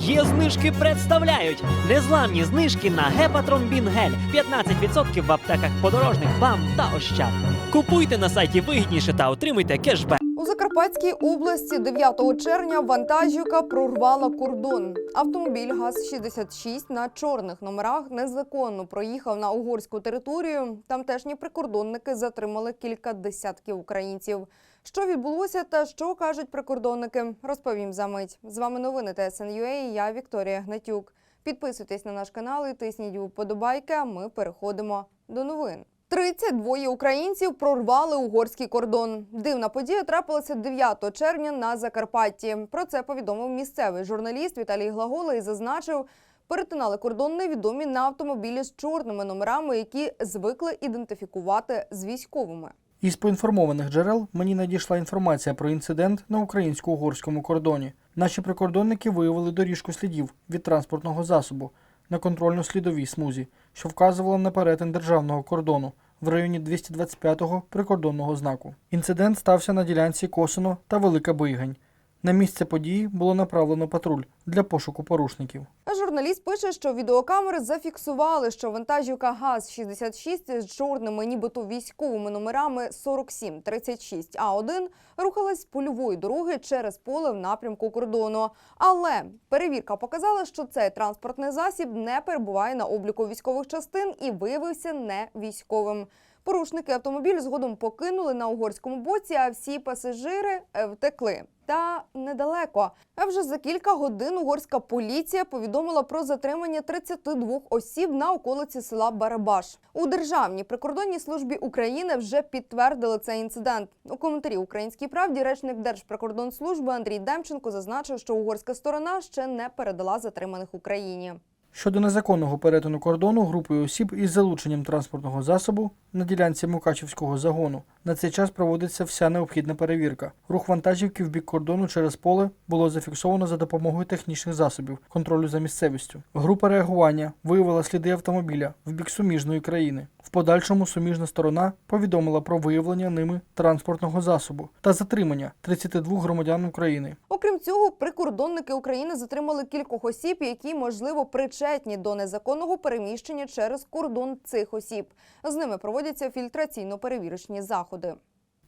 Є знижки представляють незламні знижки на Гепатрон Бінгель. 15% в аптеках подорожник, бам та ощад. Купуйте на сайті вигідніше та отримуйте кешбек. Закарпатській області 9 червня вантажівка прорвала кордон. Автомобіль ГАЗ-66 на чорних номерах незаконно проїхав на угорську територію. Тамтешні прикордонники затримали кілька десятків українців. Що відбулося та що кажуть прикордонники, розповім за мить. З вами новини ТСНЮА я Вікторія Гнатюк. Підписуйтесь на наш канал і тисніть вподобайки. а Ми переходимо до новин. 32 українців прорвали угорський кордон. Дивна подія трапилася 9 червня на Закарпатті. Про це повідомив місцевий журналіст Віталій Глагола і зазначив, перетинали кордон невідомі на автомобілі з чорними номерами, які звикли ідентифікувати з військовими. Із поінформованих джерел мені надійшла інформація про інцидент на українсько-угорському кордоні. Наші прикордонники виявили доріжку слідів від транспортного засобу на контрольно-слідовій смузі, що вказувала на перетин державного кордону в районі 225-го прикордонного знаку. Інцидент стався на ділянці Косино та Велика Бойгань. На місце події було направлено патруль для пошуку порушників. А журналіст пише, що відеокамери зафіксували, що вантажівка ГАЗ-66 з чорними, нібито військовими номерами 4736А1 рухалась з польової дороги через поле в напрямку кордону. Але перевірка показала, що цей транспортний засіб не перебуває на обліку військових частин і виявився не військовим. Порушники автомобіль згодом покинули на угорському боці, а всі пасажири втекли. Та недалеко. А вже за кілька годин угорська поліція повідомила про затримання 32 осіб на околиці села Барабаш. У Державній прикордонній службі України вже підтвердили цей інцидент. У коментарі Українській правді речник Держприкордонслужби Андрій Демченко зазначив, що угорська сторона ще не передала затриманих Україні. Щодо незаконного перетину кордону групою осіб із залученням транспортного засобу на ділянці Мукачівського загону на цей час проводиться вся необхідна перевірка. Рух вантажівки в бік кордону через поле було зафіксовано за допомогою технічних засобів контролю за місцевістю. Група реагування виявила сліди автомобіля в бік суміжної країни. В подальшому суміжна сторона повідомила про виявлення ними транспортного засобу та затримання 32 громадян України. Окрім цього, прикордонники України затримали кількох осіб, які можливо причетні до незаконного переміщення через кордон цих осіб. З ними проводяться фільтраційно-перевірочні заходи.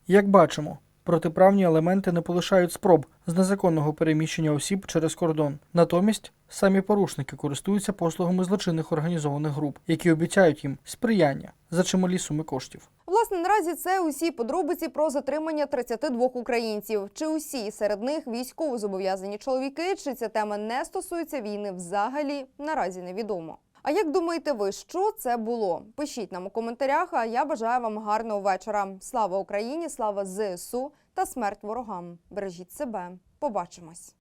Як бачимо, протиправні елементи не полишають спроб з незаконного переміщення осіб через кордон. Натомість самі порушники користуються послугами злочинних організованих груп, які обіцяють їм сприяння за чималі суми коштів. Власне, наразі це усі подробиці про затримання 32 українців. Чи усі серед них військово зобов'язані чоловіки, чи ця тема не стосується війни взагалі наразі невідомо. А як думаєте ви, що це було? Пишіть нам у коментарях. А я бажаю вам гарного вечора. Слава Україні, слава ЗСУ та смерть ворогам. Бережіть себе. Побачимось.